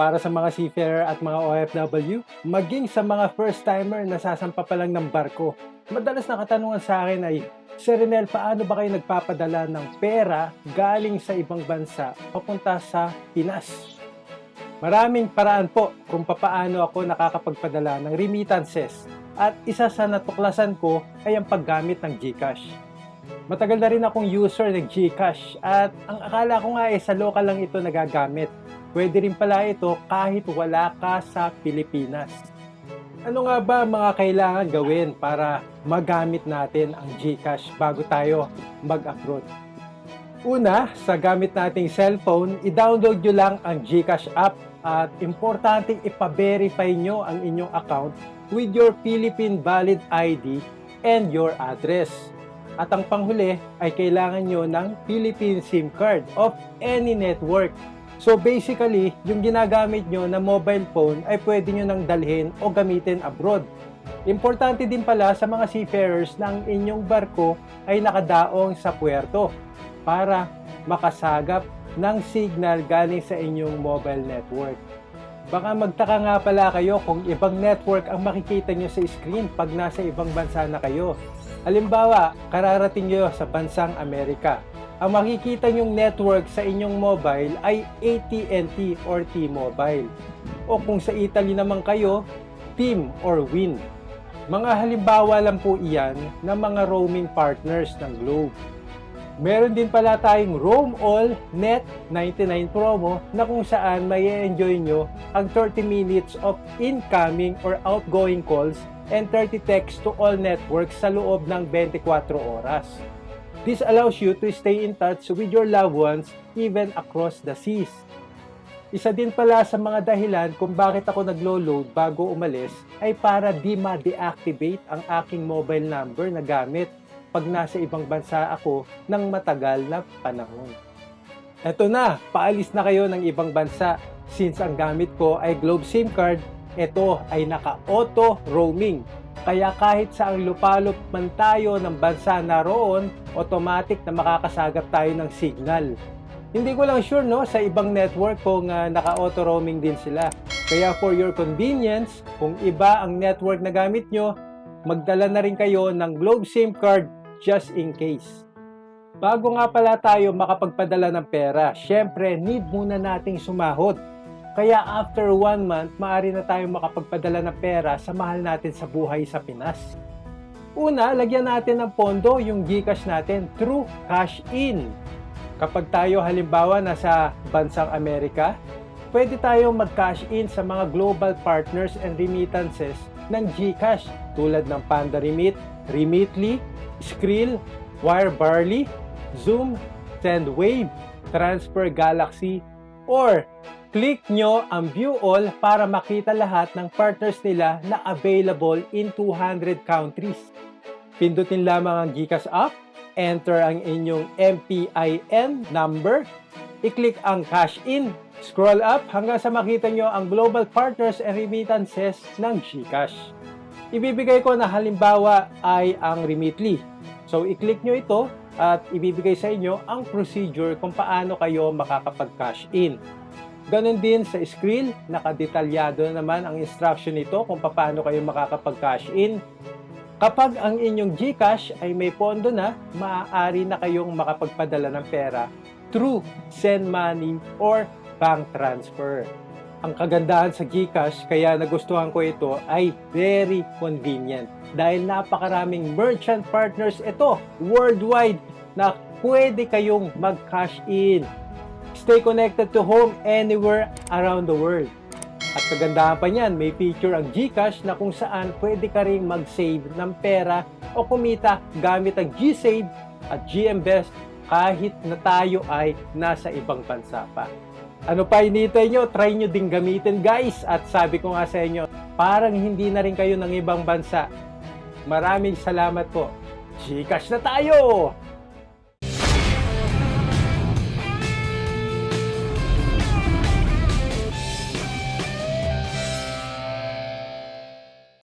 Para sa mga seafarer at mga OFW, maging sa mga first-timer na sasampa pa lang ng barko, madalas na katanungan sa akin ay, Sir Renel, paano ba kayo nagpapadala ng pera galing sa ibang bansa papunta sa Pinas? Maraming paraan po kung papaano ako nakakapagpadala ng remittances at isa sa natuklasan ko ay ang paggamit ng GCash. Matagal na rin akong user ng GCash at ang akala ko nga ay sa local lang ito nagagamit. Pwede rin pala ito kahit wala ka sa Pilipinas. Ano nga ba mga kailangan gawin para magamit natin ang GCash bago tayo mag-upload? Una, sa gamit nating cellphone, i-download nyo lang ang GCash app at importante ipa-verify nyo ang inyong account with your Philippine valid ID and your address. At ang panghuli ay kailangan nyo ng Philippine SIM card of any network. So basically, yung ginagamit nyo na mobile phone ay pwede nyo nang dalhin o gamitin abroad. Importante din pala sa mga seafarers na ang inyong barko ay nakadaong sa puerto para makasagap ng signal galing sa inyong mobile network. Baka magtaka nga pala kayo kung ibang network ang makikita nyo sa screen pag nasa ibang bansa na kayo. Halimbawa, kararating nyo sa bansang Amerika. Ang makikita nyong network sa inyong mobile ay AT&T or T-Mobile. O kung sa Italy naman kayo, TIM or WIN. Mga halimbawa lang po iyan ng mga roaming partners ng Globe. Meron din pala tayong Roam All Net 99 promo na kung saan may enjoy nyo ang 30 minutes of incoming or outgoing calls and 30 texts to all networks sa loob ng 24 oras. This allows you to stay in touch with your loved ones even across the seas. Isa din pala sa mga dahilan kung bakit ako naglo-load bago umalis ay para di ma-deactivate ang aking mobile number na gamit pag nasa ibang bansa ako ng matagal na panahon. Eto na, paalis na kayo ng ibang bansa. Since ang gamit ko ay Globe SIM card, ito ay naka-auto roaming. Kaya kahit sa ang lupalop man tayo ng bansa na roon, automatic na makakasagap tayo ng signal. Hindi ko lang sure no sa ibang network kung uh, naka-auto roaming din sila. Kaya for your convenience, kung iba ang network na gamit nyo, magdala na rin kayo ng Globe SIM card just in case. Bago nga pala tayo makapagpadala ng pera, syempre need muna nating sumahod. Kaya after one month, maaari na tayo makapagpadala ng pera sa mahal natin sa buhay sa Pinas. Una, lagyan natin ng pondo yung Gcash natin through cash in. Kapag tayo halimbawa nasa bansang Amerika, pwede tayong mag-cash in sa mga global partners and remittances ng GCash tulad ng Panda Remit, Remitly, Skrill, Wire Barley, Zoom, SendWave, Transfer Galaxy, or click nyo ang View All para makita lahat ng partners nila na available in 200 countries. Pindutin lamang ang GCash app, enter ang inyong MPIN number, i-click ang Cash In, scroll up hanggang sa makita nyo ang global partners and remittances ng GCash. Ibibigay ko na halimbawa ay ang Remitly. So, i-click nyo ito at ibibigay sa inyo ang procedure kung paano kayo makakapag-cash in. Ganon din sa screen, nakadetalyado naman ang instruction nito kung paano kayo makakapag-cash in. Kapag ang inyong GCash ay may pondo na, maaari na kayong makapagpadala ng pera through send money or bank transfer. Ang kagandahan sa GCash, kaya nagustuhan ko ito, ay very convenient. Dahil napakaraming merchant partners ito worldwide na pwede kayong mag-cash in. Stay connected to home anywhere around the world. At kagandahan pa niyan, may feature ang GCash na kung saan pwede ka rin mag-save ng pera o kumita gamit ang GSave at GMBest kahit na tayo ay nasa ibang bansa pa. Ano pa initay nyo? Try nyo din gamitin guys. At sabi ko nga sa inyo, parang hindi na rin kayo ng ibang bansa. Maraming salamat po. Gcash na tayo!